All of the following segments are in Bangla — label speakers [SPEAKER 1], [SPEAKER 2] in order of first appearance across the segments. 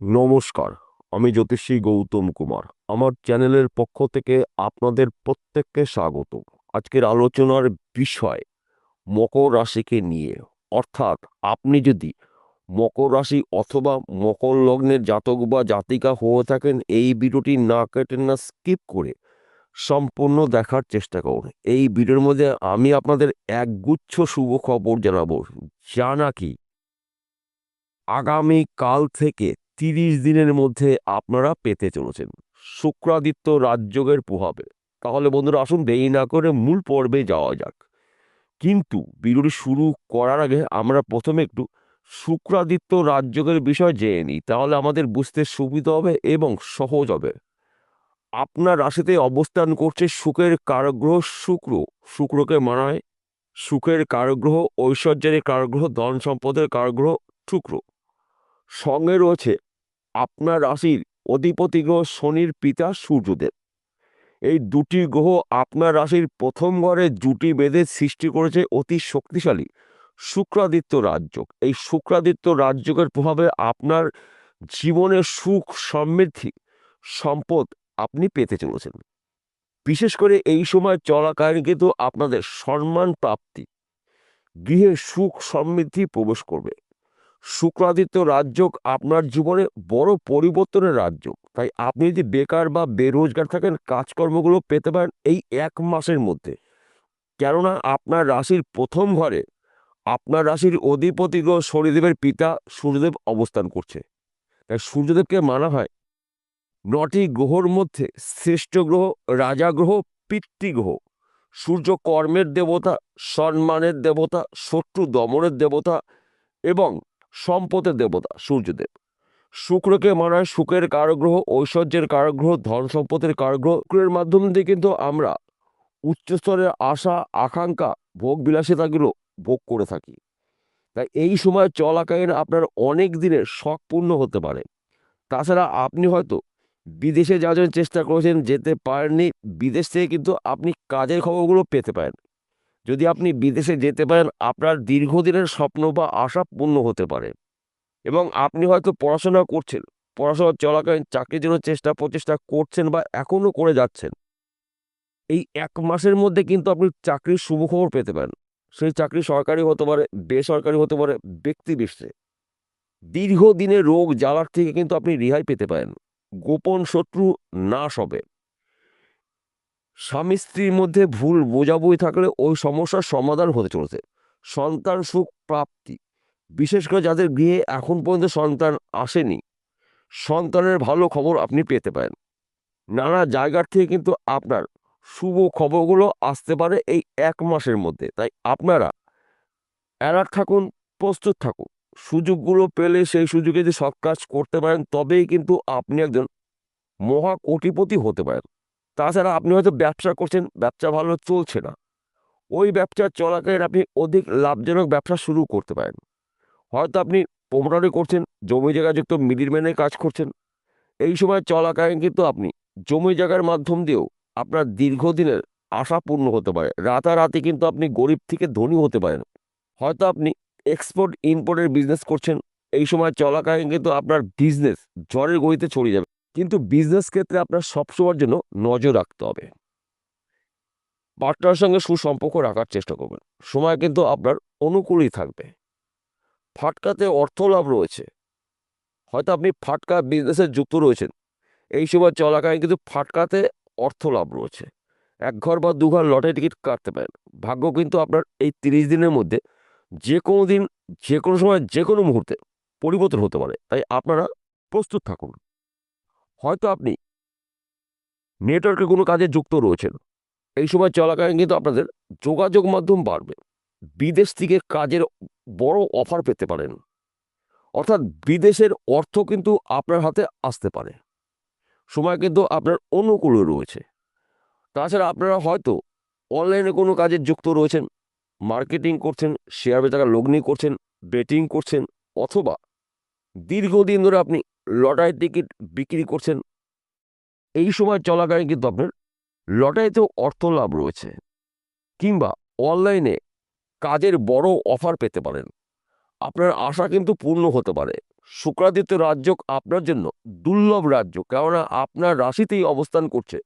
[SPEAKER 1] নমস্কার, আমি জ্যোতিষী গৌতম কুমার। আমার চ্যানেলের পক্ষ থেকে আপনাদের প্রত্যেককে স্বাগত। আজকের আলোচনার বিষয় মকর রাশিকে নিয়ে। অর্থাৎ আপনি যদি মকর রাশি অথবা মকর লগ্নের জাতক বা জাতিকা হয়ে থাকেন, এই ভিডিওটি না কেটেন না স্কিপ করে সম্পূর্ণ দেখার চেষ্টা করুন। এই ভিডিওর মধ্যে আমি আপনাদের একগুচ্ছ শুভ খবর জানাব। যা নাকি আগামী কাল থেকে তিরিশ দিনের মধ্যে আপনারা পেতে চলেছেন। শুক্রাদিত্য রাজযোগের প্রভাবে। তাহলে বন্ধুরা আসুন দেরি না করে মূল পর্বে যাওয়া যাক। কিন্তু ভিডিওটি শুরু করার আগে আমরা প্রথমে একটু শুক্রাদিত্য রাজযোগের বিষয় জেনে নিই। তাহলে আমাদের বুঝতে সুবিধা হবে এবং সহজ হবে। আপনার রাশিতে অবস্থান করছে সুখের কারগ্রহ শুক্র। শুক্রকে মানায় সুখের কারগ্রহ, ঐশ্বর্যের কারগ্রহ, ধন সম্পদের কারগ্রহ, শুক্র। সঙ্গে রয়েছে আপনার রাশির অধিপতি গ্রহ শনির পিতা সূর্যদেব। এই দুটি গ্রহ আপনার রাশির প্রথম ঘরে জুটি বেঁধে সৃষ্টি করেছে অতি শক্তিশালী শুক্রাদিত্য রাজযোগ। এই শুক্রাদিত্য রাজযোগের প্রভাবে আপনার জীবনে সুখ, সমৃদ্ধি, সম্পদ আপনি পেতে চলেছেন। বিশেষ করে এই সময় চলাকালীন কিন্তু আপনাদের সম্মান প্রাপ্তি, গৃহে সুখ, সমৃদ্ধি প্রবেশ করবে। শুক্রাদিত্য রাজযোগ আপনার জীবনে বড় পরিবর্তনের রাজযোগ। তাই আপনি যদি বেকার বা বেরোজগার থাকেন, কাজকর্মগুলো পেতে পারেন এই এক মাসের মধ্যে। কেননা আপনার রাশির প্রথম ঘরে আপনার রাশির অধিপতি গ্রহ শনিদেবের পিতা সূর্যদেব অবস্থান করছে। তাই সূর্যদেবকে মানা হয় নটি গ্রহর মধ্যে শ্রেষ্ঠ গ্রহ, রাজা গ্রহ পিতৃগ্রহ সূর্য কর্মের দেবতা সম্মানের দেবতা, শত্রু দমনের দেবতা এবং সম্পদের দেবতা, সূর্যদেব। শুক্রকে মানায় সুখের কারগ্রহ, ঐশ্বর্যের কারগ্রহ ধন সম্পদের কারগ্রহ। শুক্রের মাধ্যম দিয়ে কিন্তু আমরা উচ্চস্তরের আশা, আকাঙ্ক্ষা ভোগ বিলাসিতাগুলো ভোগ করে থাকি। তাই এই সময় চলাকালীন আপনার অনেক দিনের শখ পূর্ণ হতে পারে। তাছাড়া আপনি হয়তো বিদেশে যাওয়ার চেষ্টা করেছেন, যেতে পারেননি। বিদেশ থেকে কিন্তু আপনি কাজের খবরগুলো পেতে পারেন। যদি আপনি বিদেশে যেতে পারেন, আপনার দীর্ঘদিনের স্বপ্ন বা আশা পূর্ণ হতে পারে। এবং আপনি হয়তো পড়াশোনা করছেন, পড়াশোনা চলাকালীন চাকরির জন্য চেষ্টা, প্রচেষ্টা করছেন বা এখনও করে যাচ্ছেন। এই এক মাসের মধ্যে কিন্তু আপনি চাকরির শুভখবর পেতে পারেন। সেই চাকরি সরকারি হতে পারে, বেসরকারি হতে পারে, ব্যক্তি বিশেষে দীর্ঘদিনের রোগ, জ্বালার থেকে কিন্তু আপনি রেহাই পেতে পারেন। গোপন শত্রু নাশ হবে স্বামী স্ত্রীর মধ্যে ভুল বোঝাবুঝি থাকলে ওই সমস্যার সমাধান হতে চলেছে। সন্তান সুখ প্রাপ্তি। বিশেষ করে যাদের গৃহে এখন পর্যন্ত সন্তান আসেনি। সন্তানের ভালো খবর আপনি পেতে পারেন। নানা জায়গার থেকে কিন্তু আপনার শুভ খবরগুলো আসতে পারে এই এক মাসের মধ্যে। তাই আপনারা অ্যালার্ট থাকুন, প্রস্তুত থাকুন। সুযোগগুলো পেলে সেই সুযোগে যদি সব কাজ করতে পারেন, তবেই কিন্তু আপনি একজন মহা কোটিপতি হতে পারেন। তাছাড়া আপনি হয়তো ব্যবসা করছেন, ব্যবসা ভালো চলছে না। ওই ব্যবসা চলাকালীন আপনি অধিক লাভজনক ব্যবসা শুরু করতে পারেন। হয়তো আপনি প্রমোটারি করছেন, জমি জায়গাযুক্ত মিডিলম্যানের কাজ করছেন। এই সময় চলাকালীন কিন্তু আপনি জমি জায়গার মাধ্যম দিয়েও আপনার দীর্ঘদিনের আশা পূর্ণ হতে পারে। রাতারাতি কিন্তু আপনি গরিব থেকে ধনী হতে পারেন। হয়তো আপনি এক্সপোর্ট ইম্পোর্টের বিজনেস করছেন। এই সময় চলাকালীন কিন্তু আপনার বিজনেস জ্বরের গতিতে ছড়িয়ে যাবে। কিন্তু বিজনেস ক্ষেত্রে আপনার সবসময়ের জন্য নজর রাখতে হবে। পার্টনার সঙ্গে সুসম্পর্ক রাখার চেষ্টা করবেন। সময় কিন্তু আপনার অনুকূলই থাকবে। ফাটকাতে অর্থ লাভ রয়েছে। হয়তো আপনি ফাটকা বিজনেসে যুক্ত রয়েছেন। এই সময় চলাকালীন কিন্তু ফাটকাতে অর্থ লাভ রয়েছে। এক ঘর বা দুঘর লটারি টিকিট কাটতে পারেন। ভাগ্য কিন্তু আপনার এই তিরিশ দিনের মধ্যে যে কোনো দিন যে কোনো সময় যে কোনো মুহূর্তে পরিবর্তন হতে পারে। তাই আপনারা প্রস্তুত থাকুন। হয়তো আপনি নেটওয়ার্কে কোনো কাজে যুক্ত রয়েছেন। এই সময় চলাকালীন কিন্তু আপনাদের যোগাযোগ মাধ্যম বাড়বে। বিদেশ থেকে কাজের বড় অফার পেতে পারেন। অর্থাৎ বিদেশের অর্থ কিন্তু আপনার হাতে আসতে পারে। সময় কিন্তু আপনার অনুকূলে রয়েছে। তাছাড়া আপনারা হয়তো অনলাইনে কোনো কাজে যুক্ত রয়েছেন, মার্কেটিং করছেন, শেয়ার বাজার লগ্নি করছেন, বেটিং করছেন অথবা দীর্ঘদিন ধরে আপনি লটারি টিকিট বিক্রি করছেন। এই সময় চলাকালীন কিন্তু আপনার লটারিতেও অর্থ লাভ রয়েছে কিংবা অনলাইনে কাজের বড় অফার পেতে পারেন। আপনার আশা কিন্তু পূর্ণ হতে পারে। শুক্রাদিত্য রাজ্য আপনার জন্য দুর্লভ রাজ্য, কেননা আপনার রাশিতেই অবস্থান করছে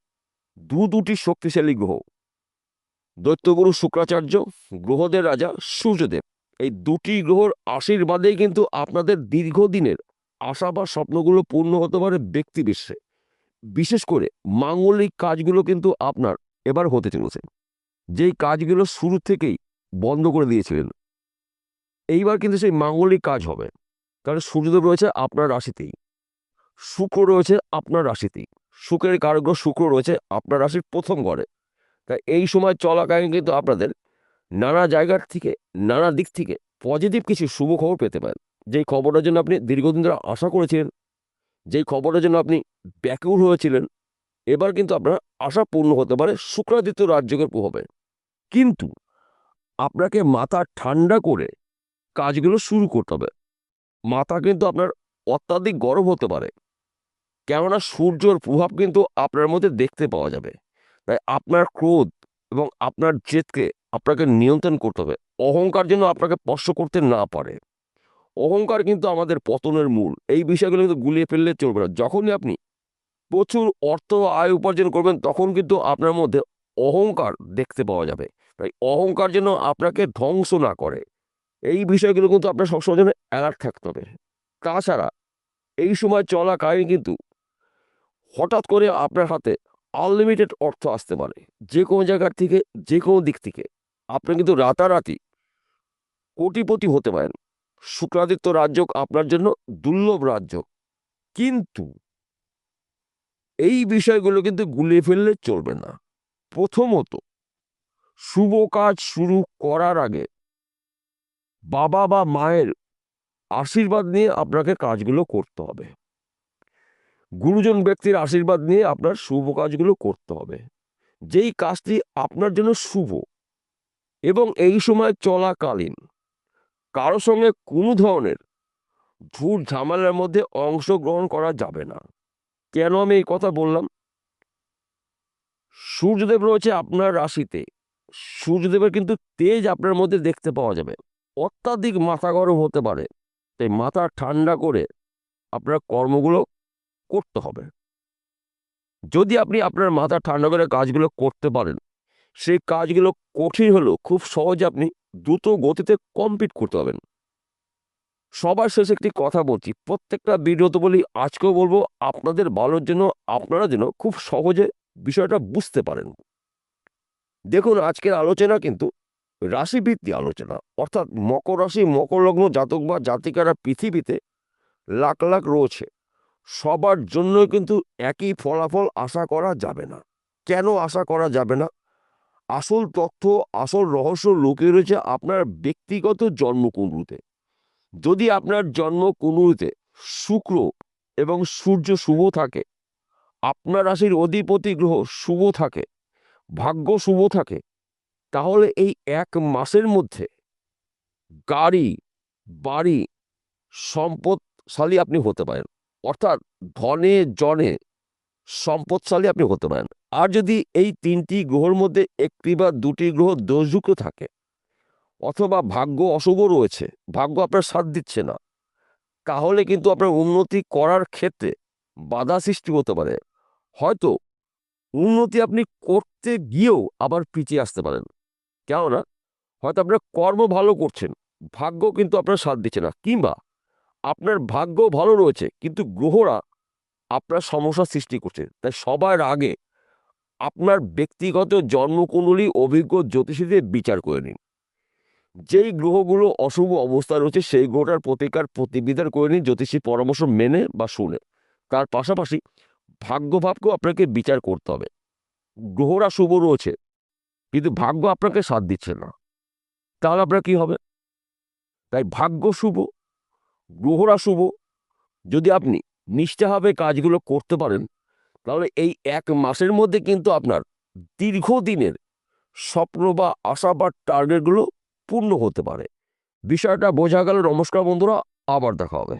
[SPEAKER 1] দু দুটি শক্তিশালী গ্রহ। দৈত্যগুরু শুক্রাচার্য, গ্রহদের রাজা সূর্যদেব, এই দুটি গ্রহর আশীর্বাদেই কিন্তু আপনাদের দীর্ঘদিনের আশা বা স্বপ্নগুলো পূর্ণ হতে পারে ব্যক্তি বিশ্বে। বিশেষ করে মাঙ্গলিক কাজগুলো কিন্তু আপনার এবার হতে চলেছে। যেই কাজগুলো শুরু থেকেই বন্ধ করে দিয়েছিলেন। এইবার কিন্তু সেই মাঙ্গলিক কাজ হবে। কারণ সূর্যদেব রয়েছে আপনার রাশিতেই। শুক্র রয়েছে আপনার রাশিতেই। শুক্রের কারগ্র শুক্র রয়েছে আপনার রাশির প্রথম ঘরে। তাই এই সময় চলাকালীন কিন্তু আপনাদের নানা জায়গার থেকে, নানা দিক থেকে পজিটিভ কিছু শুভ খবর পেতে পারেন। যেই খবরের জন্য আপনি দীর্ঘদিন ধরে আশা করেছিলেন, যেই খবরের জন্য আপনি ব্যাকুল হয়েছিলেন, এবার কিন্তু আপনার আশা পূর্ণ হতে পারে শুক্রাদিত্য রাজ্যের প্রভাবে। কিন্তু আপনাকে মাথা ঠান্ডা করে কাজগুলো শুরু করতে হবে। মাথা কিন্তু আপনার অত্যাধিক গরম হতে পারে। কেননা সূর্যর প্রভাব কিন্তু আপনার মধ্যে দেখতে পাওয়া যাবে। তাই আপনার ক্রোধ এবং আপনার জেদকে আপনাকে নিয়ন্ত্রণ করতে হবে। অহংকার যেন আপনাকে স্পর্শ করতে না পারে। অহংকার কিন্তু আমাদের পতনের মূল। এই বিষয়গুলো কিন্তু গুলিয়ে ফেললে চলবে না। যখনই আপনি প্রচুর অর্থ আয় উপার্জন করবেন, তখন কিন্তু আপনার মধ্যে অহংকার দেখতে পাওয়া যাবে। তাই অহংকার যেন আপনাকে ধ্বংস না করে, এই বিষয়গুলো কিন্তু আপনার সবসময় যেন অ্যালার্ট থাকতে হবে। তাছাড়া এই সময় চলাকালীন কিন্তু হঠাৎ করে আপনার হাতে আনলিমিটেড অর্থ আসতে পারে। যে কোনো জায়গার থেকে যে কোনো দিক থেকে। আপনি কিন্তু রাতারাতি কোটিপতি হতে পারেন। শুক্রাদিত্য রাজ্য আপনার জন্য দুর্লভ রাজ্য কিন্তু এই বিষয়গুলো কিন্তু গুলিয়ে ফেললে চলবে না। প্রথমত, শুভ কাজ শুরু করার আগে বাবা বা মায়ের আশীর্বাদ নিয়ে আপনাকে কাজগুলো করতে হবে। গুরুজন ব্যক্তির আশীর্বাদ নিয়ে আপনার শুভ কাজগুলো করতে হবে। যেই কাজটি আপনার জন্য শুভ এবং এই সময় চলাকালীন কারও সঙ্গে কোনো ধরনের ঝুট ঝামেলার মধ্যে অংশগ্রহণ করা যাবে না। কেন আমি এই কথা বললাম? সূর্যদেব রয়েছে আপনার রাশিতে। সূর্যদেবের কিন্তু তেজ আপনার মধ্যে দেখতে পাওয়া যাবে। অত্যাধিক মাথা গরম হতে পারে। তাই মাথা ঠান্ডা করে আপনার কর্মগুলো করতে হবে। যদি আপনি আপনার মাথা ঠান্ডা করে কাজগুলো করতে পারেন, সেই কাজগুলো কঠিন হলেও খুব সহজে আপনি দ্রুত গতিতে কমপ্লিট করতে পারবেন। সবার শেষে একটি কথা বলছি, প্রত্যেকটা ভিডিওতে বলি, আজকেও বলব, আপনাদের ভালোর জন্য, আপনারা যেন খুব সহজে বিষয়টা বুঝতে পারেন। দেখুন, আজকের আলোচনা কিন্তু রাশিভিত্তি আলোচনা, অর্থাৎ মকর রাশি, মকর লগ্ন জাতক বা জাতিকারা পৃথিবীতে লাখ লাখ রয়েছে। সবার জন্য কিন্তু একই ফলাফল আশা করা যাবে না। কেন আশা করা যাবে না? আসল তথ্য, আসল রহস্য লুকিয়ে রয়েছে আপনার ব্যক্তিগত জন্ম জন্মকুণ্ডুতে যদি আপনার জন্ম কুণ্ডুতে শুক্র এবং সূর্য শুভ থাকে, আপনার রাশির অধিপতি গ্রহ শুভ থাকে, ভাগ্য শুভ থাকে, তাহলে এই এক মাসের মধ্যে গাড়ি, বাড়ি, সম্পদশালী আপনি হতে পারেন। অর্থাৎ ধনে, জনে সম্পদশালী আপনি হতে পারেন। আর যদি এই তিনটি গ্রহর মধ্যে একটি বা দুটি গ্রহ দোষযুক্ত থাকে, অথবা ভাগ্য অশুভ রয়েছে, ভাগ্য আপনার সাথ দিচ্ছে না, তাহলে কিন্তু আপনার উন্নতি করার ক্ষেত্রে বাধা সৃষ্টি হতে পারে। হয়তো উন্নতি আপনি করতে গিয়েও আবার পিছিয়ে আসতে পারেন। কেননা, হয়তো আপনার কর্ম ভালো করছেন, ভাগ্য কিন্তু আপনার সাথ দিচ্ছে না, কিংবা আপনার ভাগ্য ভালো রয়েছে, কিন্তু গ্রহরা আপনার সমস্যা সৃষ্টি করছে। তাই সবার আগে আপনার ব্যক্তিগত জন্মকুণ্ডলী অভিজ্ঞ জ্যোতিষীদের বিচার করে নিন। যেই গ্রহগুলো অশুভ অবস্থা রয়েছে, সেই গ্রহটার প্রতিকার প্রতিবিধার করে নিন জ্যোতিষী পরামর্শ মেনে বা শুনে। তার পাশাপাশি ভাগ্যভাবকেও আপনাকে বিচার করতে হবে। গ্রহরা শুভ রয়েছে, কিন্তু ভাগ্য আপনাকে সাথ দিচ্ছে না। তাহলে আপনার কি হবে? তাই ভাগ্য শুভ, গ্রহরা শুভ। যদি আপনি নিষ্ঠাভাবে কাজগুলো করতে পারেন তাহলে এই এক মাসের মধ্যে কিন্তু আপনার দীর্ঘদিনের স্বপ্ন বা আশা বা টার্গেটগুলো পূর্ণ হতে পারে। বিষয়টা বোঝা গেল। নমস্কার বন্ধুরা, আবার দেখা হবে।